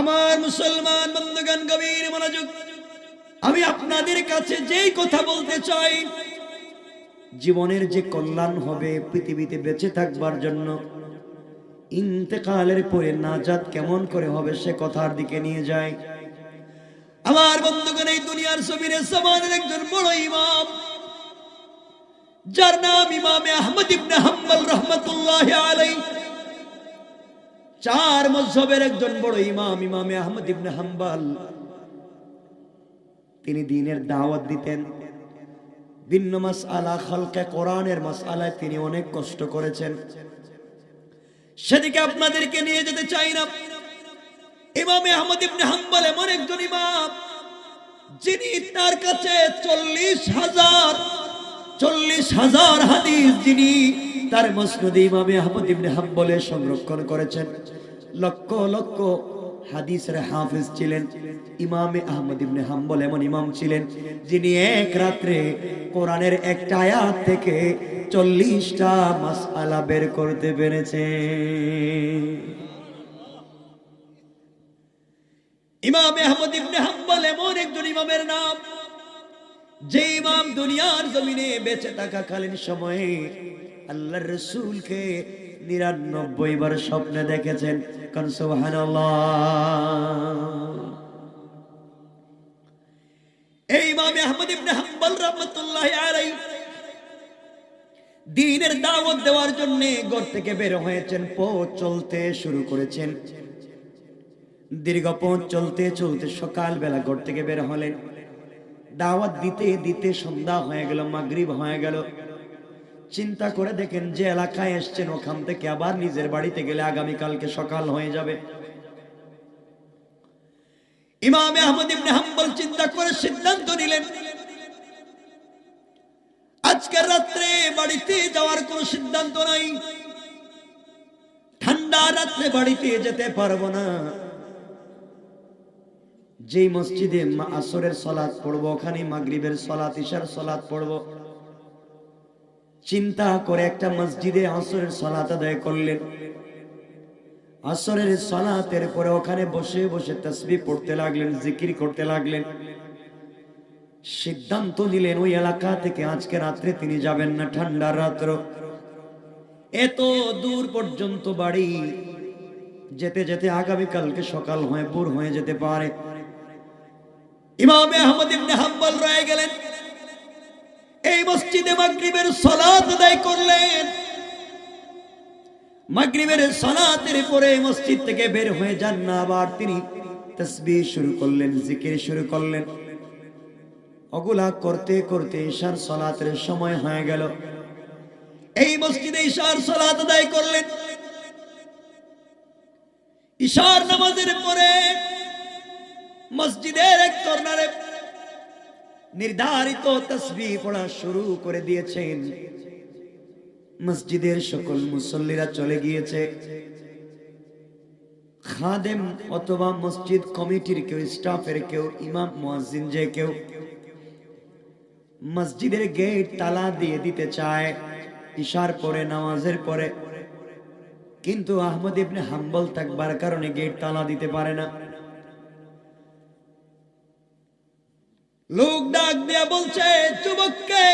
আমার মুসলমান বন্ধুগণ, গভীর মনোযোগ। আমি আপনাদের কাছে যেই কথা বলতে চাই, জীবনের যে কল্যাণ হবে পৃথিবীতে বেঁচে থাকবার জন্য, ইন্তেকালের পরে নাজাত কেমন করে হবে সে কথার দিকে নিয়ে যায় আমার বন্ধুগণ, এই দুনিয়ার জমিনে সমানের একজন বড় ইমাম, যার নাম ইমামে আহমদ ইবনে হাম্বল রহমতুল্লাহ আলাই চার মজহবের একজন বড় ইমাম, ইমামে আহমদ ইবনে হাম্বাল। তিনি দিনের দাওয়াত দিতেন। ভিন্ন মাস আলা খালকে কোরআনের মাস আলায় তিনি অনেক কষ্ট করেছেন। সেদিকে আপনাদেরকে নিয়ে যেতে চাই না। ইমামে আহমদ ইবনে হাম্বল এমন একজন ইমাম, যিনি তার কাছে চল্লিশ হাজার চল্লিশ হাজার হাদিস যিনি তার মসনদে ইমামে আহমদ ইবনে হাম্বলে সংরক্ষণ করেছেন। লক্ষ লক্ষ হাদিসের হাফিজ ছিলেন, ইমামে আহমদ ইবনে হাম্বল এমন ইমাম ছিলেন, যিনি এক রাত্রে কোরআনের একটা আয়াত থেকে চল্লিশটা মাসআলা বের করতে পেরেছেন। ইমাম আহমদ ইবনে হাম্বল এমন একজন ইমামের নাম, যে ইমাম দুনিয়ার জমিনে বেঁচে থাকাকালীন সময়ে আল্লাহর রসুলকে নিরানব্বই বার স্বপ্নে দেখেছেন। কারণ এই ইমাম আহমদ ইবনে হাম্বল রাহমাতুল্লাহ আলাইহি দিনের দাওয়াত দেওয়ার জন্য ঘর থেকে বের হয়েছেন, পথ চলতে শুরু করেছেন। দীর্ঘ পথ চলতে চলতে সকালবেলা ঘর থেকে বের হলেন। দাওয়াত দিতে দিতে সন্ধ্যা হয়ে গেল, মাগরিব হয়ে গেল। চিন্তা করে দেখেন যে এলাকায় এসছেন, ওখান থেকে আবার নিজের বাড়িতে গেলে আগামীকালকে সকাল হয়ে যাবে। ইমাম আহমদ ইবনে হাম্বল চিন্তা করে সিদ্ধান্ত নিলেন আজকের রাত্রে বাড়িতে যাওয়ার কোনো সিদ্ধান্ত নাই। ঠান্ডা রাত্রে বাড়িতে যেতে পারব না। যেই মসজিদে আসরের সলাৎ পড়ব ওখানে মাগরিবের সলাৎ ইশার সলাৎ পড়ব। চিন্তা করে একটা মসজিদে আসরের সলাৎ আদায় করলেন। আসরের সলাতের পরে ওখানে বসে বসে তসবি পড়তে লাগলেন, জিকির করতে লাগলেন। সিদ্ধান্ত নিলেন, ওই এলাকা থেকে আজকে রাত্রে তিনি যাবেন না, ঠান্ডার রাত্র। এত দূর পর্যন্ত বাড়ি যেতে যেতে আগামীকালকে সকাল হয়ে, ভোর হয়ে যেতে পারে। ইমামে আহমদ ইবনে হাম্বল রয়ে গেলেন। এই মসজিদে মাগরিবের সালাত আদায় করলেন। মাগরিবের সালাতের পরে মসজিদ থেকে বের হয়ে যান না, আবার তিনি তসবিহ শুরু করলেন, জিকির শুরু করলেন। ওগুলা করতে করতে ঈশার সলাতের সময় হয়ে গেল। এই মসজিদে ঈশার সালাত আদায় করলেন। ঈশার নামাজের পরে মসজিদের এক কর্নারে নির্ধারিত তসবিহ পড়া শুরু করে দিয়েছেন। মসজিদের সকল মুসল্লিরা চলে গিয়েছে। খাদেম অথবা মসজিদ কমিটির কেউ, স্টাফের কেউ, ইমাম, মুয়াজ্জিন যে কেউ মসজিদের গেট তালা দিয়ে দিতে চায়, ইশার পরে, নামাজের পরে। কিন্তু আহমদ ইবনে হাম্বল থাকবার কারণে গেট তালা দিতে পারে না। লোক ডাক দিয়া বলছে, যুবককে,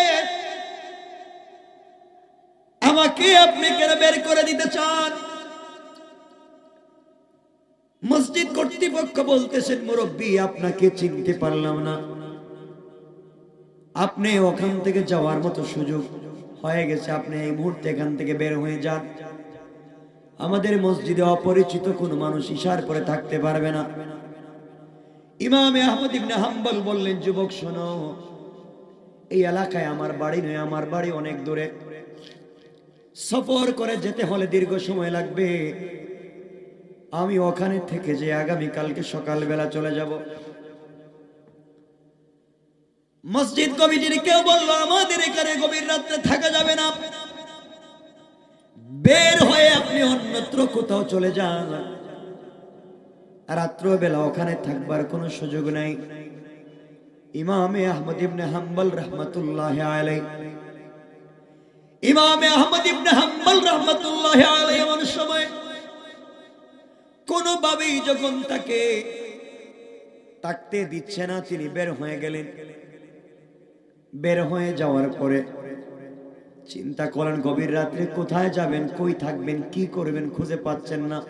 আমাকে আপনি কেন বের করে দিতে চান? মসজিদ কর্তৃপক্ষ বলতেছেন, মুরব্বী, আপনাকে চিনতে পারলাম না। আপনি ওখান থেকে যাওয়ার মতো সুযোগ হয়ে গেছে। আপনি এই মুহূর্তে এখান থেকে বের হয়ে যান। আমাদের মসজিদে অপরিচিত কোনো মানুষ ইশার পরে থাকতে পারবে না। ইমামে আহমদ ইবনে হাম্বল বললেন, যুবক, শোনো, এই এলাকায় আমার বাড়ি নয়, আমার বাড়ি অনেক দূরে। সফর করে যেতে হলে দীর্ঘ সময় লাগবে। আমি ওখানে থেকে যে আগামী কালকে সকালবেলা চলে যাব। মসজিদ কমিটির কেউ বলল, আমাদের এখানে গভীর রাত্রে থাকা যাবে না। বের হয়ে আপনি অন্যত্র কোথাও চলে যান। রাত্রবেলা ওখানে থাকবার কোনো সুযোগ নাই। ইমামে আহমদ ইবনে হাম্বল রহমতুল্লাহ আলাই ইমামে আহমদ ইবনে হাম্বল রহমতুল্লাহ আলাই এমন সময় কোনোভাবেই যখন তাকে থাকতে দিচ্ছে না, তিনি বের হয়ে গেলেন। বের হয়ে যাওয়ার পরে চিন্তা করেন গভীর রাত্রে কোথায় যাবেন, কই থাকবেন, কি করবেন খুঁজে পাচ্ছেন না।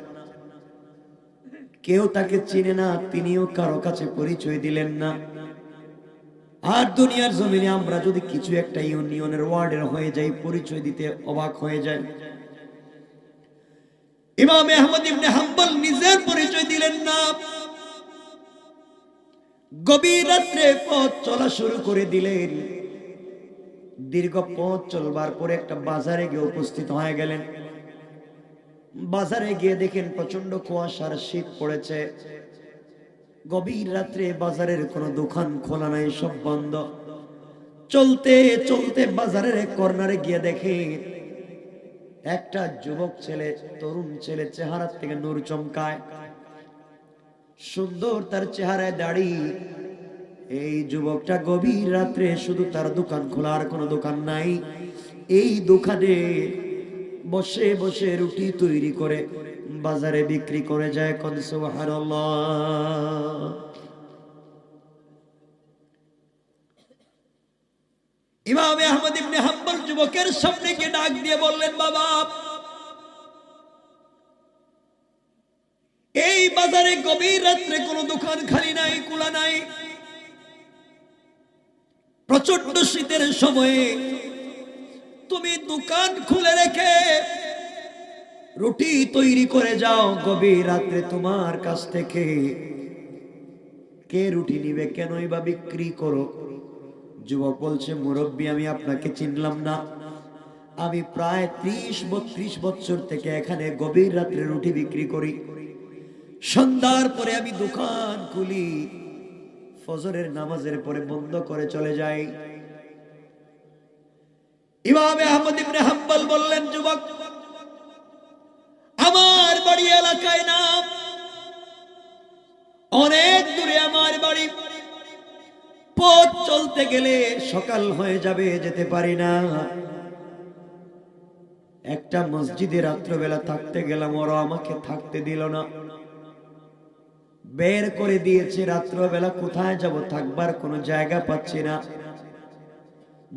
কেউ তাকে চিনে না, তিনিও কারও কাছে পরিচয় দিলেন না। আর দুনিয়ার জমিনে আমরা যদি কিছু একটা ইউনিয়নের ওয়ার্ডের হয়ে যাই, পরিচয় দিতে অবাক হয়ে যায় ইমাম আহমদ ইবনে হাম্বল নিজের পরিচয় দিলেন না। গভীর রাত্রে পথ চলা শুরু করে দিলেন। দীর্ঘ পথ চলবার পরে একটা বাজারে গিয়ে উপস্থিত হয়ে গেলেন। বাজারে গিয়ে দেখেন প্রচণ্ড কুয়াশার শীত পড়েছে। গভীর রাত্রে বাজারের কোনো দোকান খোলা নাই, সব বন্ধ। চলতে চলতে বাজারের এক কর্নারে গিয়ে দেখে একটা যুবক ছেলে, তরুণ ছেলে চেহারা থেকে নূর চমকায়। সুন্দর তার চেহারায় দাড়ি। এই যুবকটা গভীর রাত্রে শুধু তার দোকান খোলার কোনো দোকান নাই। এই দোকানে বসে বসে রুটি তৈরি করে বাজারে বিক্রি করে যায় কোন সুবহানাল্লাহ। ইমাম আহমদ ইবনে হাম্বল যুবকের ডাক দিয়ে বললেন, বাবা, এই বাজারে গভীর রাত্রে কোনো দোকান খালি নাই, খোলা নাই। প্রচণ্ড শীতের সময়ে তুমি দোকান খুলে রেখে রুটি তৈরি করে যাও গভীর রাত্রে তোমার কাছ থেকে। কে রুটি নিবে? কেনই বা বিক্রি করো? যুবক বলছে, মুরব্বী, আমি আপনাকে চিনলাম না। আমি প্রায় ত্রিশ বত্রিশ বছর থেকে এখানে গভীর রাত্রে রুটি বিক্রি করি। সন্ধ্যার পরে আমি দোকান খুলি। ফজরের নামাজের পরে বন্ধ করে চলে যাই। ইমাম আহমদ ইবনে হাম্বল বললেন, যুবক, আমার বাড়ি এলাকায় না, অনেক দূরে আমার বাড়ি। পথ চলতে গেলে সকাল হয়ে যাবে, যেতে পারি না। একটা মসজিদে রাত্রবেলা থাকতে গেলাম, ওরা আমাকে থাকতে দিল না। বের করে দিয়েছে, রাত্রবেলা কোথায় যাব থাকবার কোনো জায়গা পাচ্ছি না।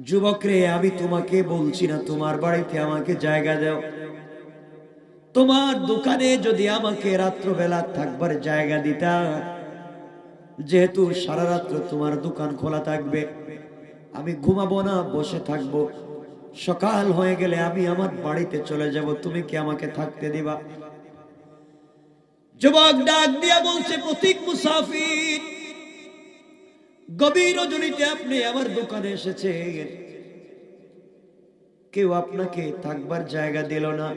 যুবক রে আমি তোমাকে বলছি না, তোমার বাড়িতে আমাকে জায়গা দাও। তোমার দোকানে যদি আমাকে রাত্রবেলা থাকবার জায়গা দিতা, যেহেতু সারা রাত্র তোমার দোকান খোলা থাকবে, আমি ঘুমাবো না, বসে থাকব। সকাল হয়ে গেলে আমি আমার বাড়িতে চলে যাব, তুমি কি আমাকে থাকতে দিবা? যুবক ডাক দিয়া বলছে, প্রতীক মুসাফির গভীর রজনীতে আপনি আমার দোকানে এসেছেন। কেউ আপনাকে থাকবার জায়গা দিল না।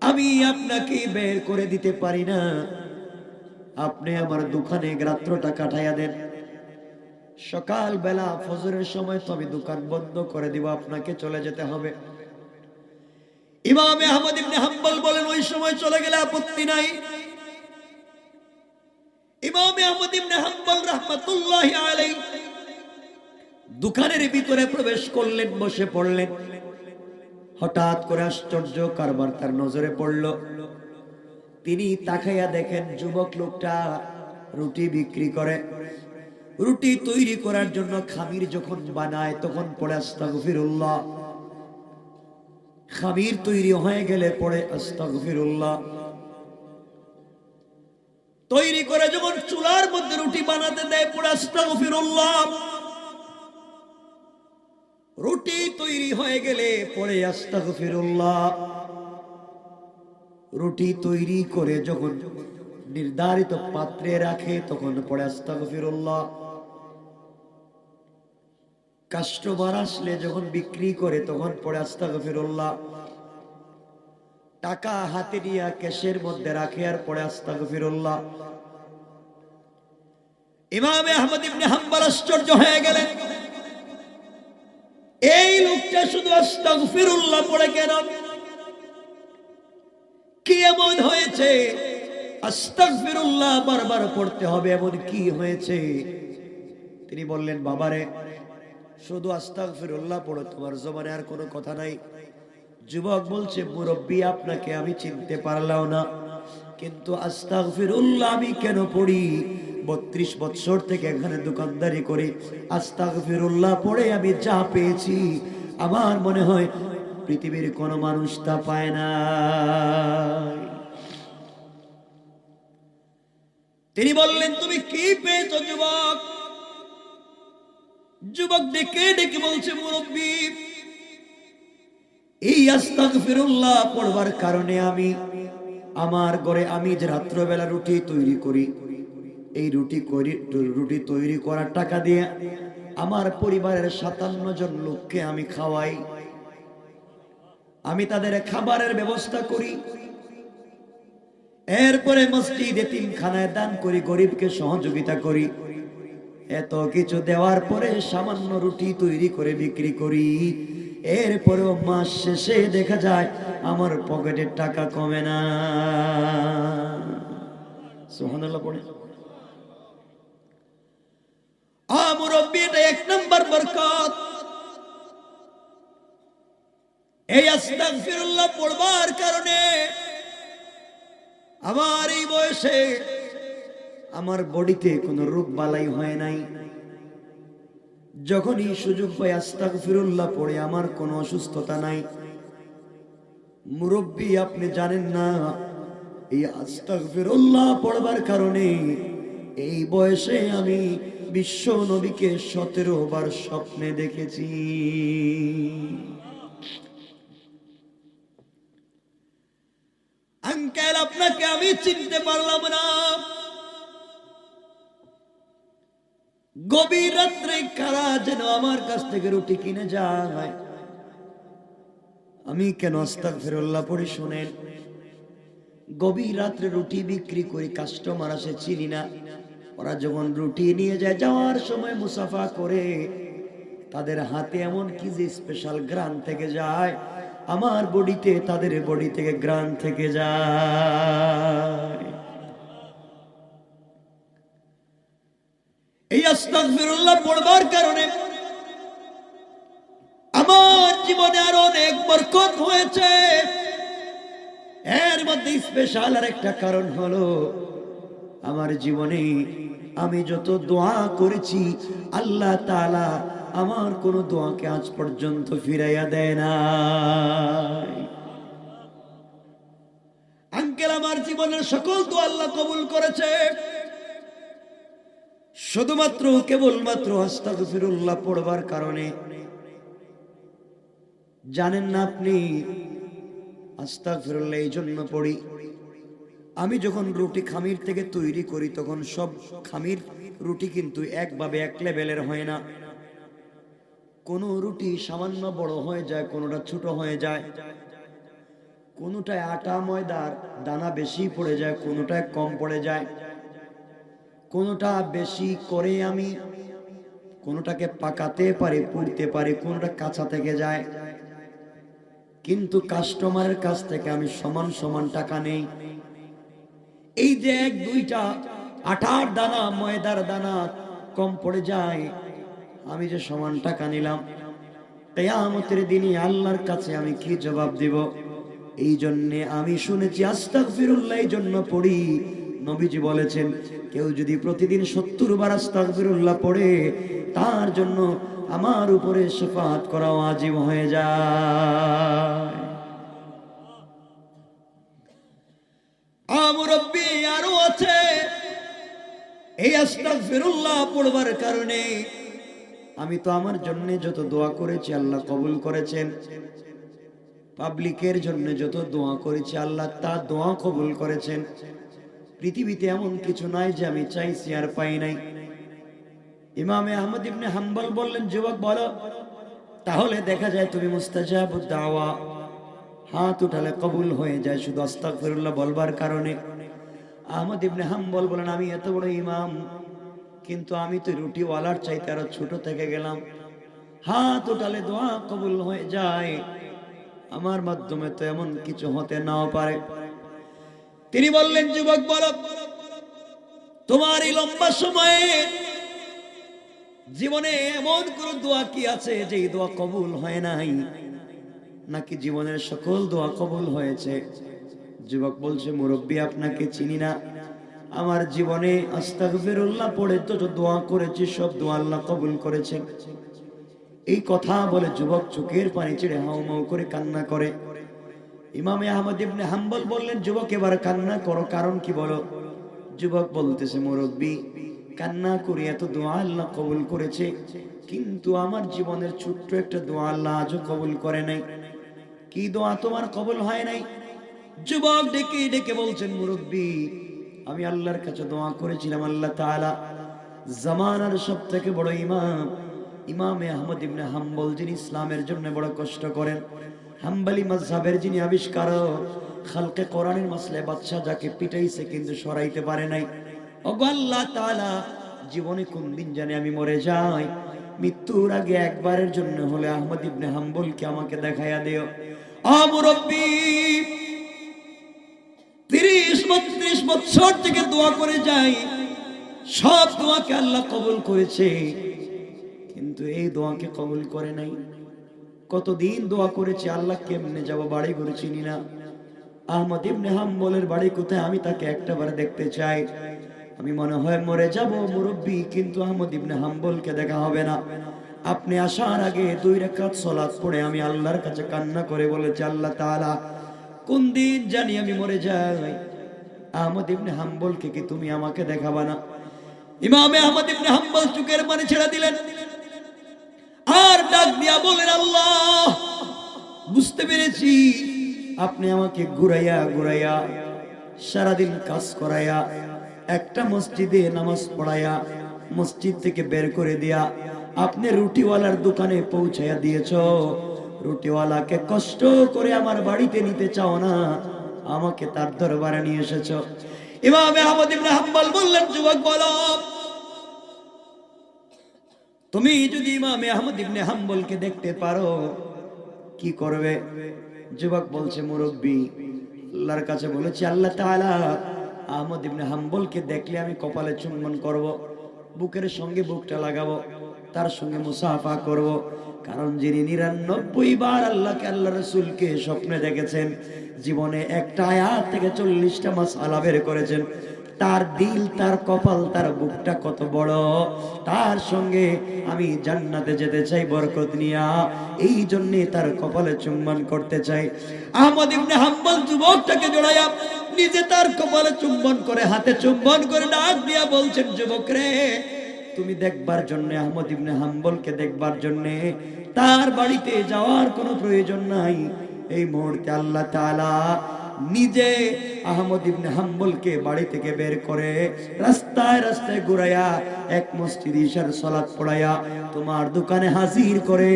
আমি আপনাকে বের করে দিতে পারি না। আপনি আমার দোকানে রাত্রটা কাটাইয়া দেন। সকাল বেলা ফজরের সময় তো আমি দোকান বন্ধ করে দিব, আপনাকে চলে যেতে হবে। ইমাম আহমদ ইবনে হাম্বল বলেন, ওই সময় চলে গেলে আপত্তি নাই। ইমাম আহমদ ইবনে হাম্বল রাহমাতুল্লাহি আলাইহি দোকানের ভিতরে প্রবেশ করলেন, বসে পড়লেন। হঠাৎ করে আশ্চর্য কারবার তার নজরে পড়ল। তিনি তাকাইয়া দেখেন, যুবক লোকটা রুটি বিক্রি করে। রুটি তৈরি করার জন্য খামির যখন বানায়, তখন পড়ে আস্তাগফিরুল্লাহ। খামির তৈরি হয়ে গেলে পড়ে আস্তাগফিরুল্লাহ। তৈরি করে যখন চুলার মধ্যে রুটি বানাতে দেয়, পড়ে আস্তাগফিরুল্লাহ। রুটি তৈরি হয়ে গেলে পরে আস্তাগফিরুল্লাহ। রুটি তৈরি করে যখন নির্ধারিত পাত্রে রাখে, তখন পরে আস্তাগফিরুল্লাহ। কাস্টমার আসলে যখন বিক্রি করে, তখন পরে আস্তাগফিরুল্লাহ। টাকা হাতে নিয়ে ক্যাশের মধ্যে রাখে আর পরে আস্তা আস্তাগফিরুল্লাহ। ইমামে আহমদ ইবনে হাম্বল আশ্চর্য হয়ে গেলেন। এই লোকটা শুধু আস্তাগফিরুল্লাহ পড়ে কেন? কি এমন হয়েছে? আস্তাগফিরুল্লাহ বারবার পড়তে হবে, এমন কি হয়েছে? তিনি বললেন, বাবারে, শুধু আস্তাগফিরুল্লাহ পড়ো, তোমার জমানে আর কোনো কথা নাই। যুবক বলছে, মুরব্বী, আপনাকে আমি চিনতে পারলাম না, কিন্তু আস্তাগফিরুল্লাহ আমি কেন পড়ি? বত্রিশ বৎসর থেকে এখানে দোকানদারি করে। আস্তাগফিরুল্লাহ, পড়ে আমি যা পেয়েছি। আমার মনে হয় পৃথিবীর কোনো মানুষ তা পায় না। তিনি বললেন, তুমি কি পেয়েছ, যুবক? যুবক ডেকে ডেকে বলছে, মুরব্বী, এই আস্তাগফিরুল্লাহ পড়বার কারণে আমি, আমার ঘরে আমি যে রাত্রবেলা রুটি তৈরি করি এই রুটি রুটি তৈরি করার টাকা দিয়ে আমার পরিবারের সাতান্ন জন লোককে আমি খাওয়াই। আমি তাদের খাবারের ব্যবস্থা করি। এরপরে মসজিদ এতিমখানায় দান করি, গরিবকে সহযোগিতা করি। এত কিছু দেওয়ার পরে সামান্য রুটি তৈরি করে বিক্রি করি। এরপরেও মাস শেষে দেখা যায় আমার পকেটের টাকা কমে না। সুবহানাল্লাহ পড়ে আ মুরব্বি এটা এক নম্বর বরকত। এই আস্তাগফিরুল্লাহ পড়বার কারণে আমার এই বয়সে আমার বডিতে বালাই হয় নাই। যখনই সুযোগ পাই আস্তাগফিরুল্লাহ পড়ে আমার কোনো অসুস্থতা নাই। মুরব্বী, আপনি জানেন না, এই আস্তাগফিরুল্লাহ পড়বার কারণে এই বয়সে আমি বিশ্ব নবীকে সতেরো বার স্বপ্নে দেখেছি। আঙ্কেল, আপনাকে আমি চিনতে পারলাম না। গভীর রাত্রে কারা যেন আমার কাছ থেকে রুটি কিনে যায়? আমি কেন আস্তাক ফেরল্লাহ পড়ে শোনেন? গভীর রাত্রে রুটি বিক্রি করি কাস্টমার আসে, চিনি না। ওরা যখন রুটি নিয়ে যায়, যাওয়ার সময় মুসাফা করে, তাদের হাতে এমন কি যে স্পেশাল গ্রান থেকে যায়, আমার বডিতে, তাদের বডি থেকে গ্রান থেকে যায়। এই আস্তাগফিরুল্লাহ পড়বার কারণে আমার জীবনে আরও অনেক বরকত হয়েছে। এর মধ্যে স্পেশাল আর একটা কারণ হলো আমার জীবনে আমি যত দোয়া করেছি, আল্লাহ তাআলা আমার কোনো দোয়াকে আজ পর্যন্ত ফিরাইয়া দেয় না আঙ্কেল, আমার জীবনের সকল তো আল্লাহ কবুল করেছে। শুধুমাত্র কেবলমাত্র পড়বার কারণে। জানেন না আপনি আস্তা আস্তাগফিরুল্লাহ এই জন্য পড়ি। আমি যখন রুটি খামির থেকে তৈরি করি, তখন সব খামির রুটি কিন্তু একভাবে এক লেভেলের হয় না। কোনো রুটি সামান্য বড় হয়ে যায়, কোনোটা ছোট হয়ে যায়। কোনোটায় আটা ময়দার দানা বেশি পড়ে যায়, কোনোটায় কম পড়ে যায়। কোনোটা বেশি করে আমি কোনোটাকে পাকাতে পারি, পুড়তে পারি, কোনোটা কাঁচা থেকে যায়। কিন্তু কাস্টমারের কাছ থেকে আমি সমান সমান টাকা নেই। এই যে এক দুইটা আটার দানা, ময়দার দানা কম পড়ে যায়, আমি যে সমান টাকা নিলাম, কেয়ামতের দিনই আল্লাহর কাছে আমি কি জবাব দিব? এই জন্যে আমি শুনেছি, আস্তাগফিরুল্লাহ এই জন্য পড়ি। নবীজি বলেছেন, কেউ যদি প্রতিদিন সত্তর বার আস্তাগফিরুল্লাহ পড়ে, তার জন্য আমার উপরে শফাত করা ওয়াজিব হয়ে যায়। এই আস্তাগফিরুল্লাহ পড়বার কারণে আমি তো আমার জন্য যত দোয়া করেছি আল্লাহ কবুল করেছেন। পাবলিকের জন্য যত দোয়া করেছি আল্লাহ তা দোয়া কবুল করেছেন। পৃথিবীতে এমন কিছু নাই যে আমি চাইছি আর পাই নাই। ইমামে আহমদ ইবনে হাম্বল বললেন, যুবক বলো, তাহলে দেখা যায় তুমি মুস্তাজাবুদ দাওয়া। হাত উঠালে কবুল হয়ে যায় শুধু আস্তাগফিরুল্লাহ বলবার কারণে। আহমদ ইবনে হাম্বল বলেন, আমি এত বড় ইমাম, কিন্তু আমি তো রুটিওয়ালার চাইতে আরও ছোট থেকে গেলাম। হাত উঠালে দোয়া কবুল হয়ে যায়। আমার মাধ্যমে তো এমন কিছু হতে নাও পারে। তিনি বললেন, যুবক, বল, তোমার এই লম্বা সময়ে জীবনে এমন কোন দোয়া কি আছে যে দোয়া কবুল হয় নাই? নাকি জীবনের সকল দোয়া কবুল হয়েছে? যুবক বলছে, মুরব্বী, আপনাকে চিনি না। আমার জীবনে আস্তাগফিরুল্লাহ পড়ে তো দোয়া করেছি, সব দোয়া আল্লাহ কবুল করেছেন। এই কথা বলে যুবক চোখের পানি ছেড়ে হাউমাউ করে কান্না করে। ইমামে আহমদ ইবনে হাম্বল বললেন, যুবক, এবার কান্না করো, কারণ কি বলো? যুবক বলতেছে, মুরব্বী, কান্না করি এত দোয়া আল্লাহ কবুল করেছে, কিন্তু আমার জীবনের ছোট্ট একটা দোয়া আল্লাহ আজও কবুল করে নাই। কি দোয়া তোমার কবল হয় নাই? যুবক ডেকে ডেকে বলছেন, মুরব্বী, আমি আল্লাহর কাছে দোয়া করেছিলাম, আল্লাহ তাআলা জামানার সব থেকে বড় ইমাম, ইমামে আহমদ ইবনে হাম্বল, যিনি ইসলামের জন্য বড় কষ্ট করেন, হাম্বলি মাযহাবের যিনি আবিষ্কারক, খালকে কোরআনের মাসলে বাদশা যাকে পিটাইছে কিন্তু সরাইতে পারে নাই। আল্লাহ তাআলা, জীবনে কোন দিন জানি আমি মরে যাই, মৃত্যুর আগে একবারের জন্য হলে আহমদ ইবনে হাম্বলকে আমাকে দেখাইয়া দিও। থেকে দোয়া করে যাই। সব দোয়াকে আল্লাহ করেছে। কিন্তু এই দোয়াকে করে নাই। কতদিন দোয়া করেছি, আল্লাহ কেমনে যাব, বাড়ি ঘুরে চিনি না। আহমদ ইবনে হাম্বলের বাড়ি কোথায়, আমি তাকে একটাবার দেখতে চাই। আমি মনে হয় মরে যাব মুরব্বী, কিন্তু আহমদ ইবনে হাম্বলকে দেখা হবে না। আপনি আসার আগে দুই রাকাত সালাত পড়ে আমি আল্লাহর কাছে কান্না করে বলেছি, আল্লাহ তাআলা, কোন দিন জানি আমি মরে যাই? আহমদ ইবনে হাম্বলকে কি তুমি আমাকে দেখাবা না? ইমামে আহমদ ইবনে হাম্বল চুকের পানি ছেড়ে দিলেন। আর ডাক দিয়া বলেন, আল্লাহ, বুঝতে পেরেছি। আপনি আমাকে ঘুরাইয়া ঘুরাইয়া, সারাদিন কাজ করাইয়া, একটা মসজিদে নামাজ পড়াইয়া, মসজিদ থেকে বের করে দিয়া আপনি রুটিওয়ালার দোকানে পৌঁছাইয়া দিয়েছ। রুটিওয়ালাকে কষ্ট করে আমার বাড়িতে নিতে চাও না, আমাকে তার দরবারে নিয়ে এসেছ। ইমামে আহমদ বললেন, যুবক, বলো। তুমি যদি ইমামে আহমদ ইবনে হাম্বলকে দেখতে পারো, কি করবে? যুবক বলছে, মুরব্বী, আল্লাহর কাছে বলেছি, আল্লাহ তাআলা আহমদ ইবনে হাম্বলকে দেখলে আমি কপালে চুম্বন করব, বুকের সঙ্গে বুকটা লাগাবো। তার সঙ্গে মুসাফা করব। কারণ যিনি নিরানব্বই বার আল্লাহকে, আল্লাহ রসুলকে স্বপ্নে দেখেছেন, জীবনে একটা আয়াত থেকে চল্লিশটা মাস আলা বের করেছেন। তার দিল, তার কপাল, তার বুকটা কত বড়। তার সঙ্গে আমি জান্নাতে যেতে চাই, বরকত নিয়া। এই জন্যে তার কপালে চুম্বন করতে চাই। আহমদ ইবনে হাম্বল যুবকটাকে জড়াইয়া নিজে তার কপালে চুম্বন করে, হাতে চুম্বন করে ডাক দিয়া বলছেন, যুবক রে তুমি দেখবার জন্য, আহমদ ইবনে হাম্বলকে দেখবার জন্য, তার বাড়িতে যাওয়ার কোনো প্রয়োজন নাই। এই মুহূর্তে আল্লাহ তাআলা নিজে আহমদ ইবনে হাম্বলকে বাড়ি থেকে বের করে রাস্তায় রাস্তায় ঘুরাইয়া, এক মসজিদ ইশার সালাত পড়াইয়া তোমার দোকানে হাজির করে,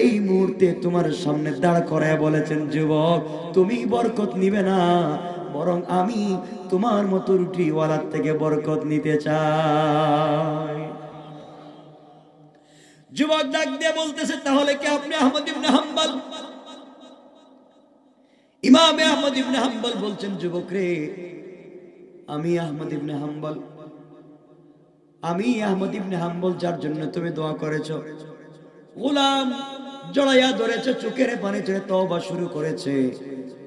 এই মুহূর্তে তোমার সামনে দাঁড় করায় বলেছেন, যুবক, তুমি বরকত নিবে না। বরং আমি তোমার মতো রুটিওয়ালার থেকে বরকত নিতে চাই। যুবক ডাক দিয়ে বলতেছে, তাহলে কি আপনি আহমদ ইবনে হাম্বল? ইমামে আহমদ ইবনে হাম্বল বলছেন, যুবক রে, আমি আহমদ ইবনে হাম্বল। আমি আহমদ ইবনে হাম্বল, যার জন্য তুমি দোয়া করেছ। গোলাম জড়াইয়া ধরেছে, চোখের পানি ছেড়ে তওবা শুরু করেছে।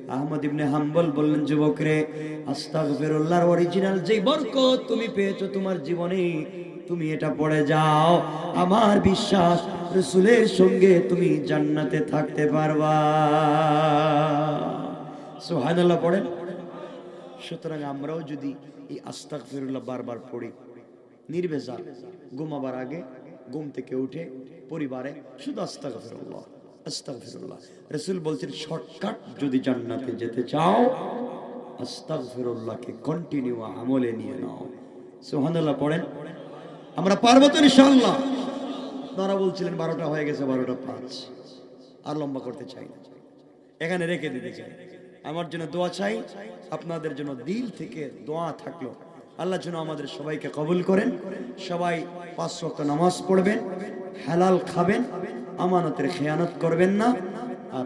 আহমদ ইবনে হাম্বল বললেন যুবক রে আস্তাগফিরুল্লাহর অরিজিনাল যে বরকত তুমি পেয়েছ তোমার জীবনে, তুমি এটা পড়ে যাও। আমার বিশ্বাস, রসুলের সঙ্গে তুমি জান্নাতে থাকতে পারবা। সুবহানাল্লাহ পড়েন। সুতরাং আমরাও যদি এই আস্তাক আস্তাগফিরুল্লাহ বারবার পড়ি নির্বেজাল ঘুমাবার আগে ঘুম থেকে উঠে পরিবারে শুধু আস্তাগফিরুল্লাহ। আস্তাগফিরুল্লাহ। রাসূল বলছেন, শর্টকাট যদি জান্নাতে যেতে চাও, আস্তাগফিরুল্লাহকে কন্টিনিউ আমলে নিয়ে নাও। সুবহানাল্লাহ, পড়েন। আমরা পারব তো ইনশাআল্লাহ। তারা বলছিলেন, বারোটা হয়ে গেছে, বারোটা পাঁচ। আর লম্বা করতে চাই না। এখানে রেখে দিতে চাই। আমার জন্য দোয়া চাই, আপনাদের জন্য দিল থেকে দোয়া থাকল। আল্লাহ যেন আমাদের সবাইকে কবুল করেন। সবাই পাঁচ ওয়াক্ত নামাজ পড়বেন, হালাল খাবেন আমানতের খেয়ানত করবেন না। আর